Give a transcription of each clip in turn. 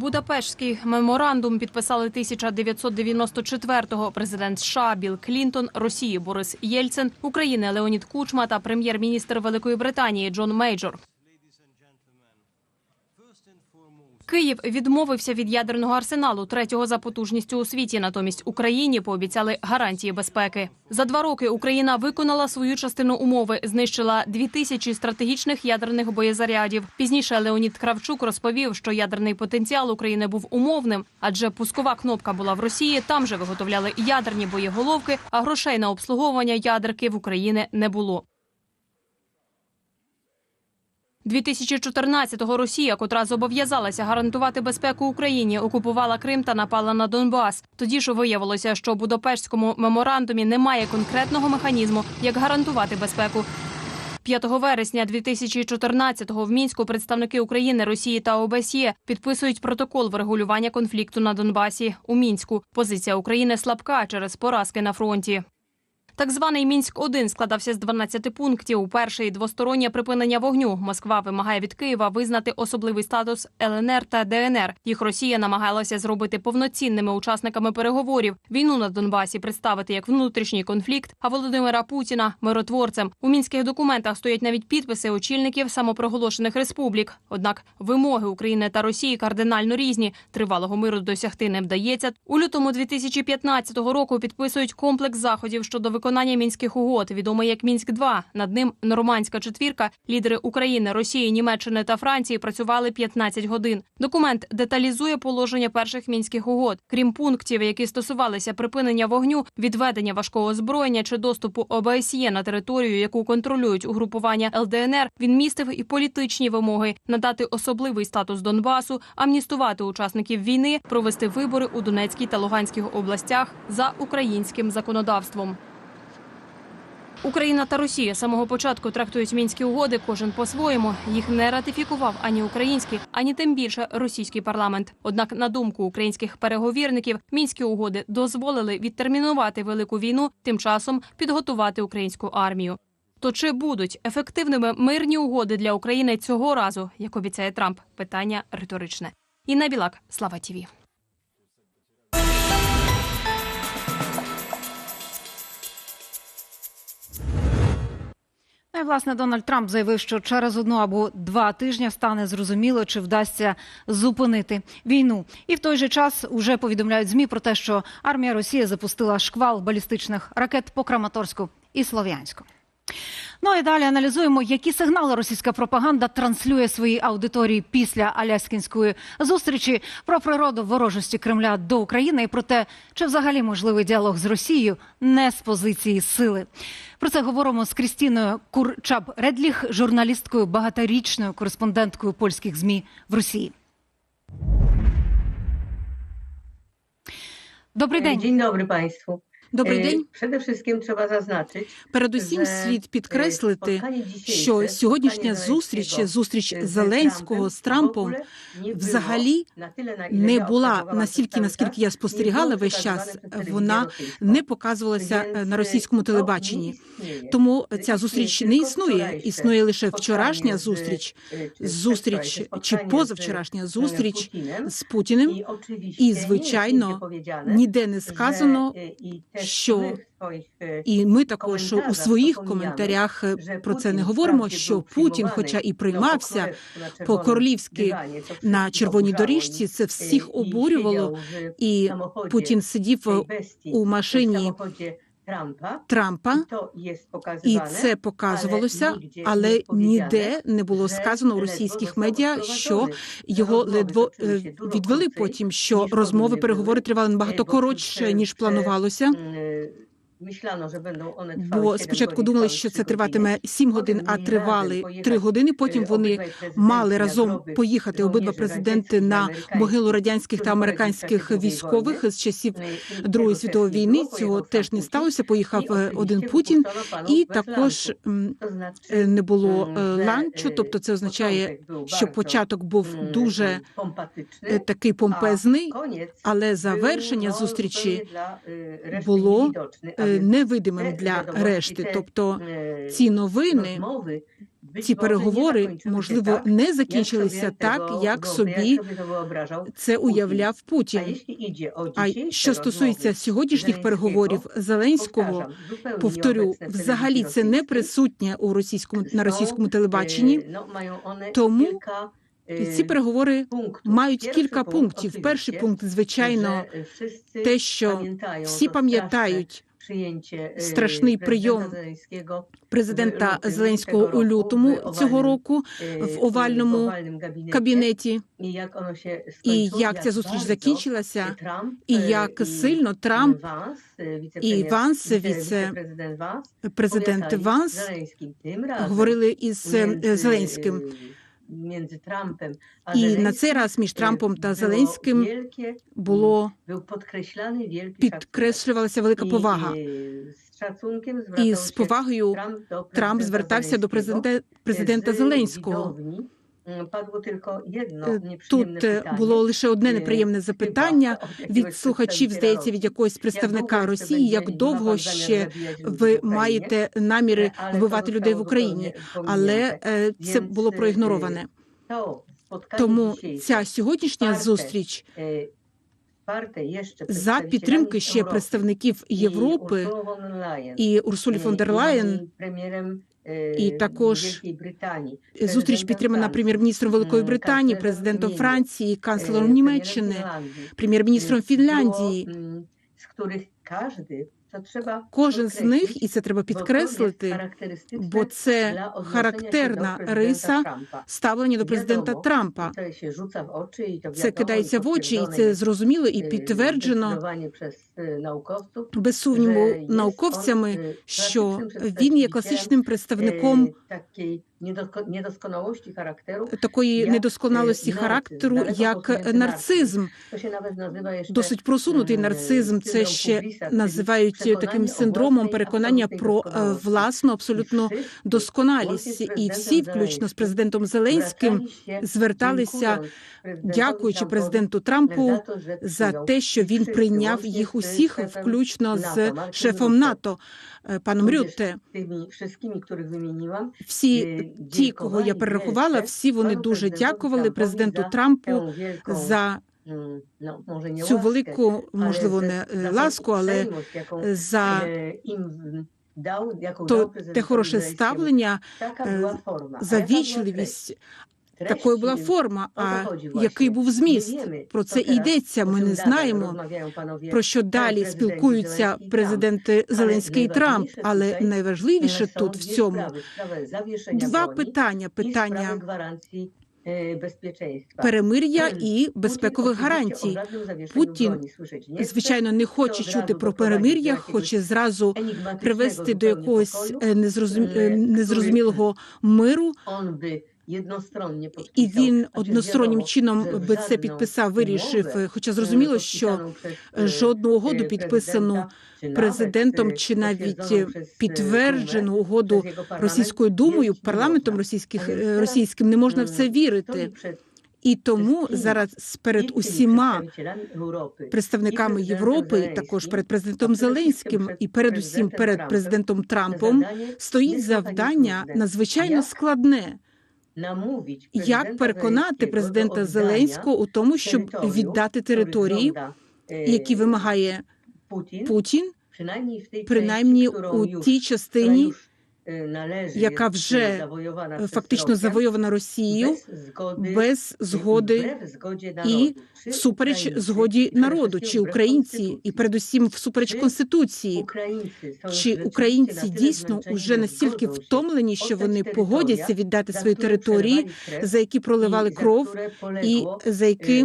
Будапештський меморандум підписали 1994-го. Президент США Білл Клінтон, Росії Борис Єльцин, України Леонід Кучма та прем'єр-міністр Великої Британії Джон Мейджор. Київ відмовився від ядерного арсеналу, третього за потужністю у світі. Натомість Україні пообіцяли гарантії безпеки. За два роки Україна виконала свою частину умови, знищила дві тисячі стратегічних ядерних боєзарядів. Пізніше Леонід Кравчук розповів, що ядерний потенціал України був умовним, адже пускова кнопка була в Росії. Там же виготовляли ядерні боєголовки, а грошей на обслуговування ядерки в Україні не було. 2014-го Росія, котра зобов'язалася гарантувати безпеку Україні, окупувала Крим та напала на Донбас. Тоді ж виявилося, що у Будапештському меморандумі немає конкретного механізму, як гарантувати безпеку. 5 вересня 2014-го в мінську представники України, Росії та ОБСЄ підписують протокол врегулювання конфлікту на Донбасі. У мінську позиція України слабка через поразки на фронті. Так званий мінськ 1 складався з 12 пунктів. Перший двостороннє припинення вогню. Москва вимагає від Києва визнати особливий статус ЛНР та ДНР. Їх Росія намагалася зробити повноцінними учасниками переговорів. Війну на Донбасі представити як внутрішній конфлікт. А Володимира Путіна миротворцем. У мінських документах стоять навіть підписи очільників самопроголошених республік. Однак вимоги України та Росії кардинально різні. Тривалого миру досягти не вдається. У лютому 2015 року підписують комплекс заходів щодо виконання мінських угод, відомий як мінськ 2 Над ним нормандська четвірка. Лідери України, Росії, Німеччини та Франції працювали 15 годин. Документ деталізує положення перших мінських угод, крім пунктів, які стосувалися припинення вогню, відведення важкого озброєння чи доступу ОБСЄ на територію, яку контролюють угрупування ЛДНР. Він містив і політичні вимоги надати особливий статус Донбасу, амністувати учасників війни, провести вибори у Донецькій та Луганській областях за українським законодавством. Україна та Росія самого початку трактують мінські угоди. Кожен по-своєму їх не ратифікував ані український, ані тим більше російський парламент. Однак, на думку українських переговірників, мінські угоди дозволили відтермінувати велику війну, тим часом підготувати українську армію. То чи будуть ефективними мирні угоди для України цього разу, як обіцяє Трамп? Питання риторичне. Інна Білак, Слава Тіві. Ну і, власне, Дональд Трамп заявив, що через одну або два тижні стане зрозуміло, чи вдасться зупинити війну. І в той же час уже повідомляють змі про те, що армія Росії запустила шквал балістичних ракет по Краматорську і Слов'янську. Ну і далі аналізуємо, які сигнали російська пропаганда транслює своїй аудиторії після Аляскінської зустрічі про природу ворожості Кремля до України і про те, чи взагалі можливий діалог з Росією не з позиції сили. Про це говоримо з Крістіною Курчаб Редліх, журналісткою, багаторічною кореспонденткою польських змі в Росії. Добрий день. Dzień dobry Państwu. Добрий E, день. Wszystkim треба зазначити Передусім слід e, підкреслити, що сьогоднішня зустріч, зустріч Зеленського з Трампом, взагалі не була настільки, наскільки я спостерігала весь час, вона не показувалася е, на російському телебаченні. Тому ця зустріч не існує. Існує лише вчорашня зустріч, e, зустріч чи позавчорашня e, зустріч з Путіним. І, звичайно, Ніде не сказано, e, що e, і ми також у своїх коментарях е, про це не говоримо. Що Путін, хоча і приймався dywanie, co на червоній доріжці, це всіх обурювало. І Путін сидів у машині Трампа. jest І це показувалося, але ніде не було сказано у російських медіа, що його ледво е, відвели потім, що розмови, переговори тривали набагато Е, коротше ніж планувалося. М, Myślano, że będą one trwały Бо спочатку думали, що це триватиме godziny. 7 годин, а тривали разом 3 години. Потім е, вони мали разом поїхати обидва президенти на могилу радянських та американських військових з часів Ну, Другої світової війни. Цього теж не сталося. Поїхав е, один Путін, і також е, не було е, ланчу. е, Тобто це означає, що початок був дуже е, такий помпезний, але завершення зустрічі було е, невидимим для решти. Тобто e, ці новини ці переговори, можливо, не закінчилися так, як собі це уявляв Путін. А що стосується сьогоднішніх переговорів Зеленського, повторю, взагалі це не присутнє у російському на російському e, телебаченні. no, Тому І ці переговори мають кілька пунктів. Перший пункт, звичайно, те, що всі пам'ятають страшний прийом президента Зеленського у лютому цього року e, в овальному кабінеті. І як ця зустріч закінчилася, і як сильно Трамп, і Ванс, віце- віце- віце-президент Ванс, президент Ванс говорили із е, Зеленським. І на цей раз між Трампом та Зеленським було підкреслювалася велика повага. І, з повагою Трамп звертався до президента президента Зеленського. Е, Тут е, було лише одне Е, неприємне запитання від слухачів, здається, від якогось представника Росії, як довго ще ви маєте наміри вбивати людей в Україні, але це було проігнороване. Тому ця сьогоднішня зустріч за підтримки ще представників Європи і Урсулі фон дер Лаєн. Прем'єром, е, і також Зустріч підтримана прем'єр-міністром Великої Британії, президентом Франції, е, канцлером Німеччини, прем'єр-міністром Е, Фінляндії. З яких trzeba Кожен з них, і це треба підкреслити, бо це характерна риса ставлення до президента Трампа. Це кидається в очі, і це зрозуміло і е, підтверджено е, без сумніву науковцями, е, що він є класичним представником takiej niedosko- niedoskonałości charakteru. такої недосконалості е, характеру, як нарцизм. Nawet Досить просунутий е, нарцизм. Це ще називають таким синдромом переконання про е, власну І абсолютну досконалість. І всі, включно з президентом Зеленським, зверталися, дякуючи президенту Трампу за те, що він прийняв їх усіх, включно з шефом НАТО е, паном Рютте. Których wymieniłam, Всі е, ті, кого я перерахувала, всі вони дуже дякували президенту Трампу за цю велику, можливо, не за е, ласку, але за е, яку то те хороше ставлення, е, за вічливість. Такою була форма. А який був зміст? Про це йдеться. Ми не знаємо. Про що далі спілкуються президенти Зеленський і Трамп, але найважливіше тут в цьому. Два питання: питання e, перемир'я і безпекових гарантій. Путін. Звичайно, не хоче чути про перемир'я, хоче зразу привести до якогось е, незрозум... е, незрозумілого миру, і він одностороннім чином би це підписав, вирішив. е, Хоча e, зрозуміло, що e, жодну угоду e, підписану президентом чи навіть підтверджену угоду російською думою, парламентом російських е, російським не можна в це вірити. І тому зараз перед усіма представниками Європи, також перед президентом Зеленським, і передусім президентом перед президентом Трампом стоїть завдання надзвичайно складне. Як переконати президента Зеленського у тому, щоб віддати території, e, які вимагає Путін, принаймні у тій частині, належить, яка вже, е, фактично завойована Росією, без згоди, без і всупереч згоді народу, чи українці, і передусім всупереч конституції. Українці Чи українці дійсно уже настільки втомлені, що вони погодяться віддати свої території, за які проливали кров, і за які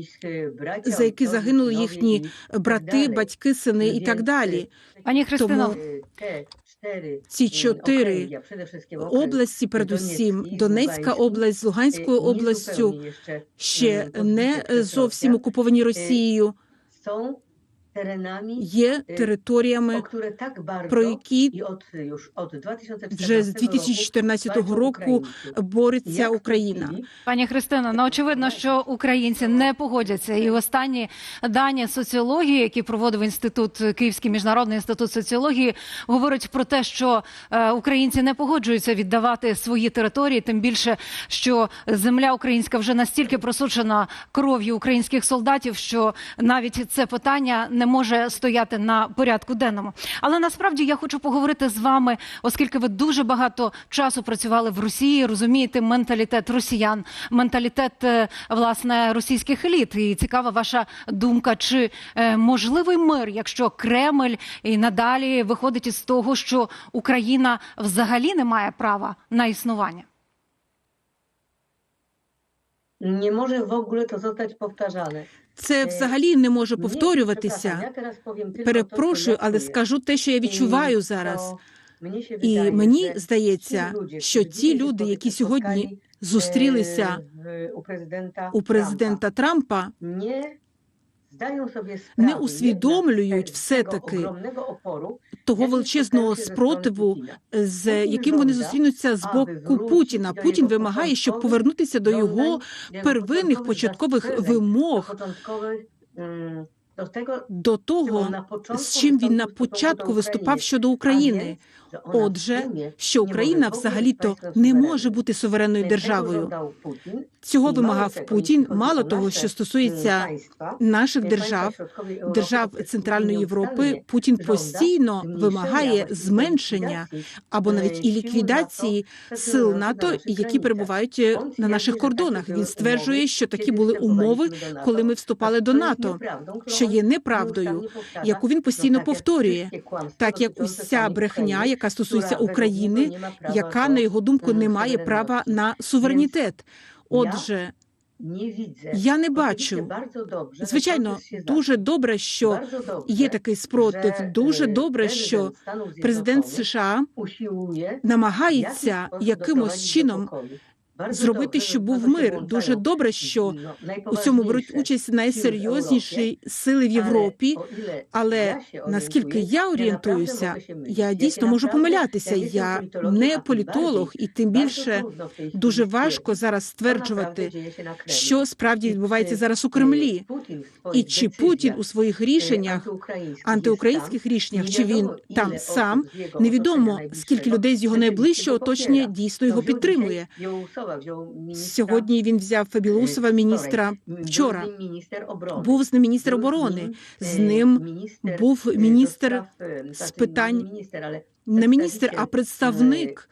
ich e, за які загинули їхні брати, батьки, сини і так далі. Пані Христино, Ці чотири області, передусім Донецька область з Луганською e, областю, ще не зовсім окуповані Росією. Є територіями, tak bardzo про які i od już od 2014 вже з roku 2014 walczą року бореться Україна. Пані Христина, ну очевидно, що українці не погодяться. І останні дані соціології, які проводив інститут Київський міжнародний інститут соціології, говорять про те, що е, українці не погоджуються віддавати свої території, тим більше, що земля українська вже настільки просочена кров'ю українських солдатів, що навіть це питання не може стояти на порядку денному. Але насправді я хочу поговорити з вами, оскільки ви дуже багато часу працювали в Росії, розумієте менталітет росіян, менталітет е, власне російських еліт. І цікава ваша думка, чи е, можливий мир, якщо Кремль і надалі виходить із того, що Україна взагалі не має права на існування. Nie może w ogóle to zostać powtarzane. Це взагалі не може повторюватися. Перепрошую, але скажу те, що я відчуваю зараз. І мені здається, що ті люди, які сьогодні зустрілися е, у президента у президента Трампа, не усвідомлюють все-таки опору, того величезного спротиву, з яким вони зустрінуться з боку Путіна. Путін вимагає, щоб повернутися до його первинних початкових вимог до того, з чим він на початку виступав щодо України. Отже, що Україна взагалі-то не може бути суверенною державою. Цього вимагав Путін. Мало того, що стосується наших держав, держав Центральної Європи, Путін постійно вимагає зменшення або навіть і ліквідації сил НАТО, які перебувають на наших кордонах. Він стверджує, що такі були умови, коли ми вступали до НАТО, що є неправдою, яку він постійно повторює, так як уся брехня, України, яка стосується України, яка на його думку не має права на суверенітет. Отже, я не бачу. Звичайно, дуже добре, що є такий спротив. Дуже е, добре, що президент США намагається якимось чином зробити, щоб був мир. Дуже добре, що у цьому беруть участь найсерйозніші сили в Європі. Але наскільки я орієнтуюся, я дійсно можу помилятися. Я не політолог, і тим більше дуже важко зараз стверджувати, що справді відбувається зараз у Кремлі, і чи Путін у своїх е, рішеннях, антиукраїнських рішеннях, чи він там сам, невідомо скільки людей з його найближчого оточення дійсно його підтримує. Білоусова, Сьогодні він взяв Фабілусова, е, міністра вчора. Був з ним міністр оборони. З ним Був е, ним міністр, був е, міністр з питань- не міністр, а представник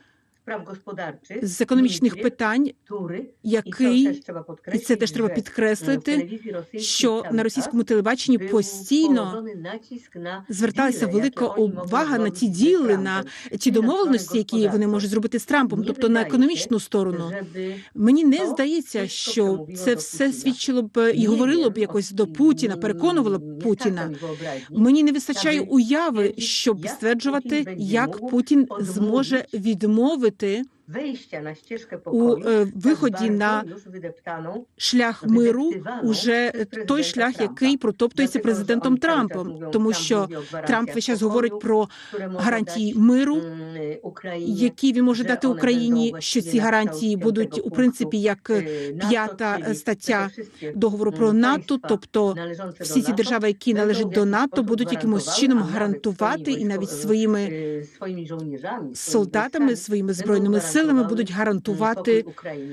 справ господарчих, з економічних питань, Тури, який і це теж треба підкреслити, що, е, що на російському телебаченні постійно зверталася велика увага на ті діли, на ті домовленості, які вони можуть зробити з Трампом, тобто на економічну сторону. Мені не здається, що це все свідчило б і говорило б якось до Путіна, переконувало б Путіна. Мені не вистачає уяви, щоб стверджувати, як Путін зможе відмовити Punkte. У е, виході на шлях миру уже той шлях, який протоптується президентом Трампом, тому що Трамп весь час говорить про гарантії миру, які він може дати Україні, що ці гарантії будуть у принципі як e, NATO, п'ята стаття договору про НАТО, тобто всі ці держави, які належать до НАТО, будуть якимось чином гарантувати і навіть своїми солдатами, своїми збройними силами gwarantowały, будуть гарантувати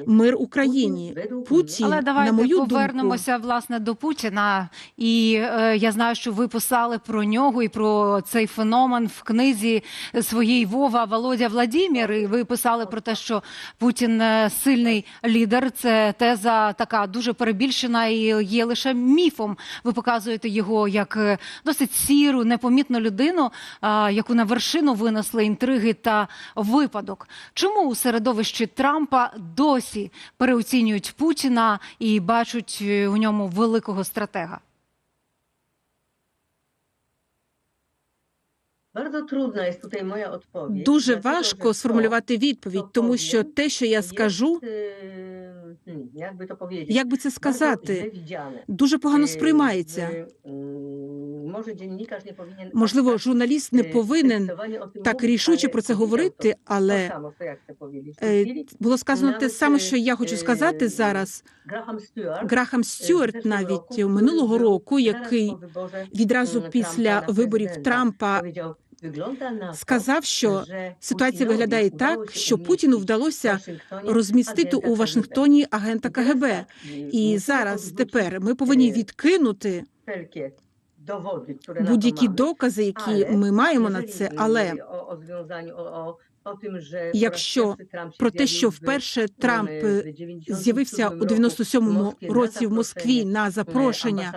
мир Україні. Путін, Але на давайте мою думку, повернемося власне до Путіна. І е, я знаю, що ви писали про нього і про цей феномен в книзі своїй Вова Володя Владімір. І ви писали про те, що Путін е, сильний лідер. Це теза така дуже перебільшена і є лише міфом. Ви показуєте його як е, досить сіру, непомітну людину, а, яку на вершину винесли інтриги та випадок. Чому у середовищі Трампа досі переоцінюють Путіна і бачать е, у ньому великого стратега? Дуже важко сформулювати відповідь, тому що те, що я скажу, як би це сказати, дуже погано сприймається. Можливо, журналіст не е, повинен так рішуче про це говорити, але powiedzieć. W е, було сказано те саме, е, що я хочу сказати е, зараз. Грахам Стюарт, е, навіть минулого року, який відразу після виборів Трампа powiedział, "Wygląda сказав, що ситуація виглядає так, що Путіну вдалося розмістити у Вашингтоні агента КГБ. І зараз тепер ми повинні е, відкинути to будь-які докази, які ми маємо на це. Але Якщо про те, що вперше Трамп е, 97 з'явився у року 97-му році в Москві на запрошення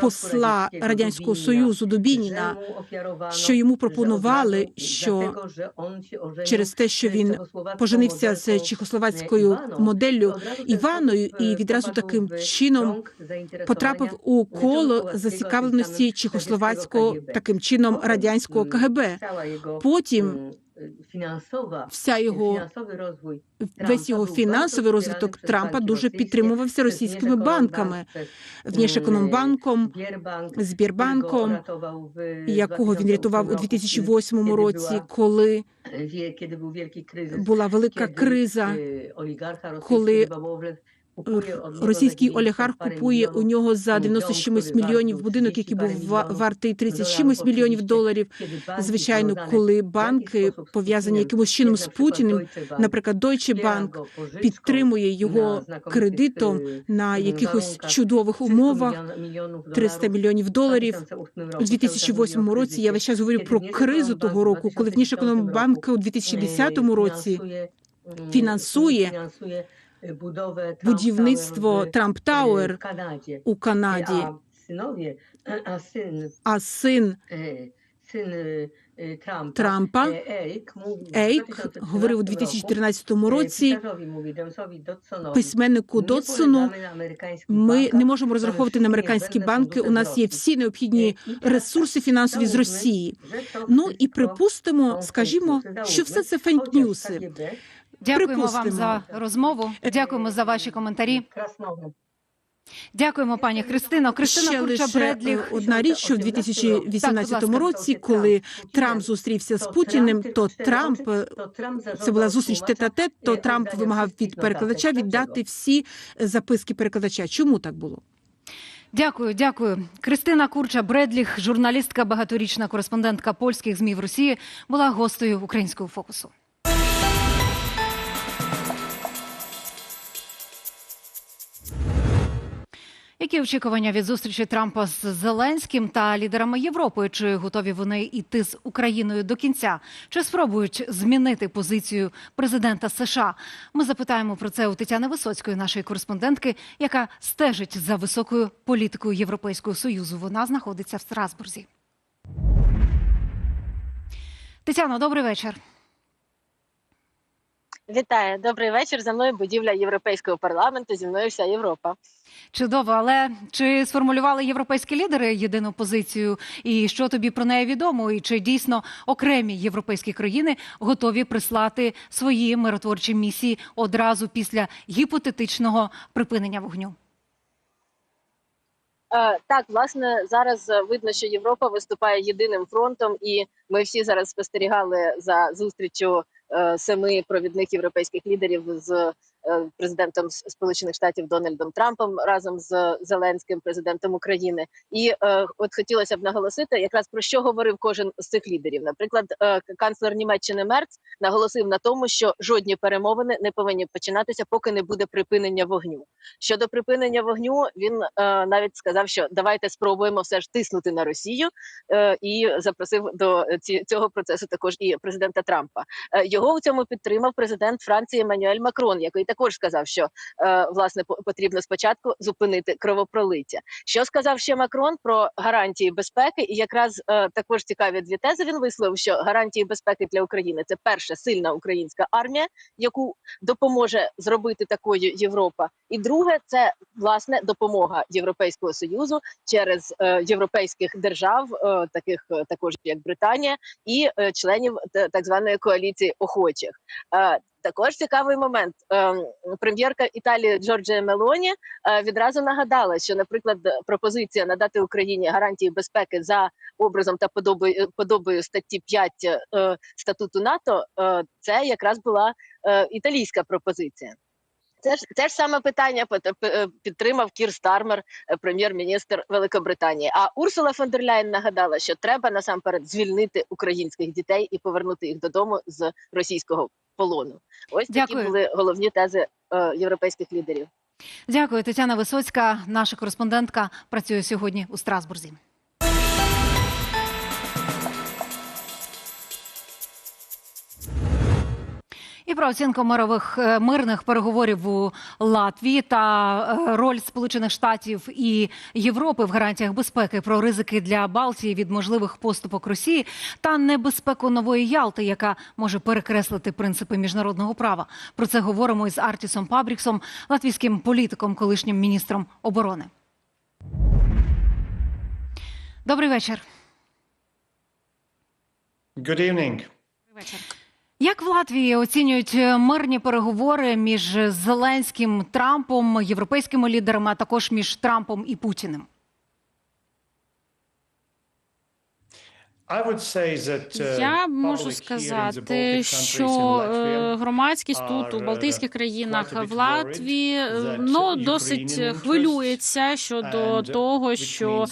посла Радянського союзу Дубініна, що йому пропонували, що через те, що він поженився з чехословацькою моделлю Іваною, і відразу таким чином потрапив у коло зацікавленості чехословацького таким чином радянського КГБ. Потім вся його весь його фінансовий розвиток Трампа дуже підтримувався російськими банками, Внешекономбанк, Внешекономбанком, Збірбанком, якого він рятував у 2008 році, коли коли була велика криза. е, коли Російський олігарх купує у нього за дом, 90 чимось мільйонів будинок, який був вартий 30 з чимось мільйонів доларів. Звичайно, коли банки пов'язані якимось чином з Путіним, наприклад, Deutsche Bank. Підтримує його кредитом е, на якихось чудових умовах. мільйон- мільйонів 300 мільйонів доларів. У У 2008 році я весь час говорю про кризу того року, коли Внешекономбанк у 2010 році фінансує фінансує будівництво Трамп Тауер у Канаді, А син, а син е, син е, е, Трампа, е, Ейк говорив у року, 2014 е, році письменнику «Не Дотсону. Ми не можемо розраховувати на американські банки. У нас є всі необхідні Е, ресурси фінансові з Росії. Ну і припустимо, скажімо, що все це фейк-ньюси. Дякуємо вам за розмову. Дякуємо за ваші коментарі. Дякуємо, пані Христино. Кристина Ще Курча лише е, Бредліх. одна річ, що в 2018 Так, будь ласка. році, коли Трамп зустрівся з Путіним, то Трамп е, це була зустріч тет-а-тет, то Трамп вимагав від перекладача віддати всі е, записки перекладача. Чому так було? Дякую, дякую. Кристина Курча Бредліх, журналістка, багаторічна кореспондентка польських змі в Росії, була гостею українського фокусу. Які очікування від зустрічі Трампа з Зеленським та лідерами Європи? Чи готові вони йти з Україною до кінця? Чи спробують змінити позицію президента США? Ми запитаємо про це у Тетяни Висоцької, нашої кореспондентки, яка стежить за високою політикою Європейського союзу. Вона знаходиться в Страсбурзі. Тетяно, добрий вечір. Вітаю, добрий вечір. За мною будівля Європейського парламенту. Зі мною вся Європа. Чудово, але чи сформулювали європейські лідери єдину позицію? І що тобі про неї відомо? І чи дійсно окремі європейські країни готові прислати свої миротворчі місії одразу після гіпотетичного припинення вогню? Е, так, власне, зараз видно, що Європа виступає єдиним фронтом, і ми всі зараз спостерігали за зустрічю семи провідних європейських лідерів з е, президентом Сполучених Штатів Дональдом Трампом разом з Зеленським, президентом України. І е, от хотілося б наголосити, якраз про що говорив кожен з цих лідерів. Наприклад, е, канцлер Німеччини Мерц наголосив на тому, що жодні перемовини не повинні починатися, поки не буде припинення вогню. Щодо припинення вогню, він е, навіть сказав, що давайте спробуємо все ж тиснути на Росію, е, і запросив до цього процесу також і президента Трампа. Е, його у цьому підтримав президент Франції Еммануель Макрон, який також сказав, що е, власне по- потрібно спочатку зупинити кровопролиття. Що сказав ще Макрон про гарантії безпеки? І якраз е, також цікаві дві тези він висловив, що гарантії безпеки для України це перша сильна українська армія, яку допоможе зробити такою Європа. І друге, це власне допомога Європейського союзу через е, європейських держав, таких також як Британія, і членів так званої коаліції охочих. Також цікавий момент. Ем, Прем'єрка Італії Джорджія Мелоні е, відразу нагадала, що, наприклад, пропозиція надати Україні гарантії безпеки за образом та подобою, статті 5 е, статуту НАТО, е, це якраз була італійська пропозиція. Це ж те ж саме питання підтримав Кір Стармер, прем'єр-міністр Великобританії. А Урсула фон дер Ляєн нагадала, що треба насамперед звільнити українських дітей і повернути їх додому з російського полону. Ось такі Дякую. були головні тези е, європейських лідерів. Дякую, Тетяна Висоцька, наша кореспондентка, працює сьогодні у Страсбурзі. І про оцінку мирових е, мирних переговорів у Латвії та е, роль Сполучених Штатів і Європи в гарантіях безпеки, про ризики для Балтії від можливих поступок Росії та небезпеку нової Ялти, яка може перекреслити принципи міжнародного права. Про це говоримо із Артісом Пабріксом, латвійським політиком, колишнім міністром оборони. Добрий вечір. Good evening. Як в Латвії оцінюють е, мирні переговори між Зеленським, Трампом, європейськими лідерами, а також між Трампом і Путіним? Я можу сказати, що е, громадськість тут у Балтійських uh, країнах в Латвії е, ну досить хвилюється щодо uh, того, що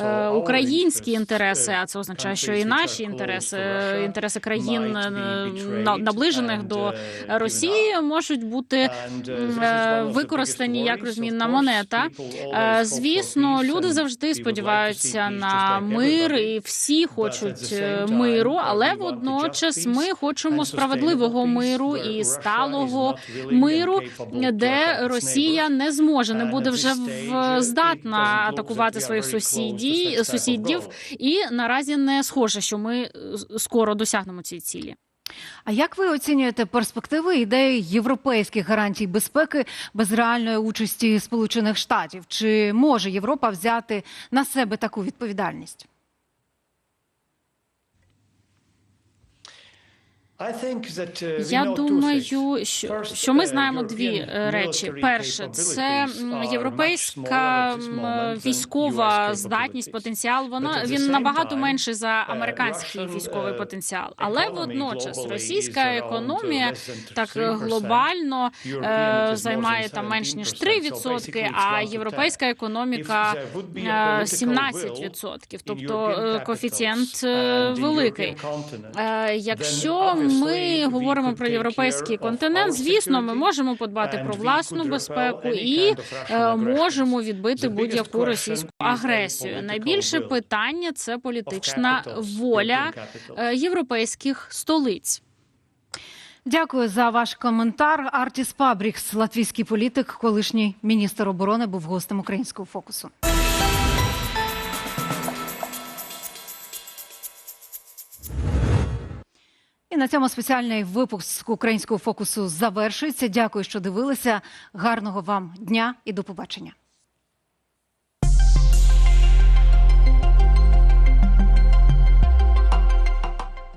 е, українські інтереси, uh, а це означає, що і наші інтереси, е, інтереси країн е, наближених до uh, Росії, можуть бути uh, е, використані як розмінна монета. Е, Звісно, люди завжди сподіваються на мир, і всі at хочуть е, миру, uh, але водночас ми хочемо справедливого миру і сталого миру, де Росія не зможе, не буде вже uh, здатна атакувати своїх сусідів, сусідів, і наразі не схоже, що ми е, скоро досягнемо цієї цілі. А як ви оцінюєте перспективи ідеї європейських гарантій безпеки без реальної участі Сполучених Штатів? Чи може Європа взяти на себе таку відповідальність? Я думаю, що, що ми uh, знаємо дві е, речі. Перше, це європейська військова здатність, потенціал. Вона він набагато менший за uh, американський військовий uh, потенціал. Але водночас російська uh, економія так 3%. глобально е, займає там менш ніж 17%. 3%, So basically it's а 1 to європейська 10. економіка If there would be е, a political 17%. will Тобто е, коефіцієнт е, великий. Е, Якщо ми говоримо про європейський континент, звісно, ми можемо подбати про власну безпеку і е, можемо відбити будь-яку російську агресію. Найбільше питання це політична воля е, європейських столиць. Дякую за ваш коментар. Артіс Пабрікс, латвійський політик, колишній міністр оборони, був гостем українського фокусу. І на цьому спеціальний випуск українського фокусу завершується. Дякую, що дивилися. Гарного вам дня і до побачення.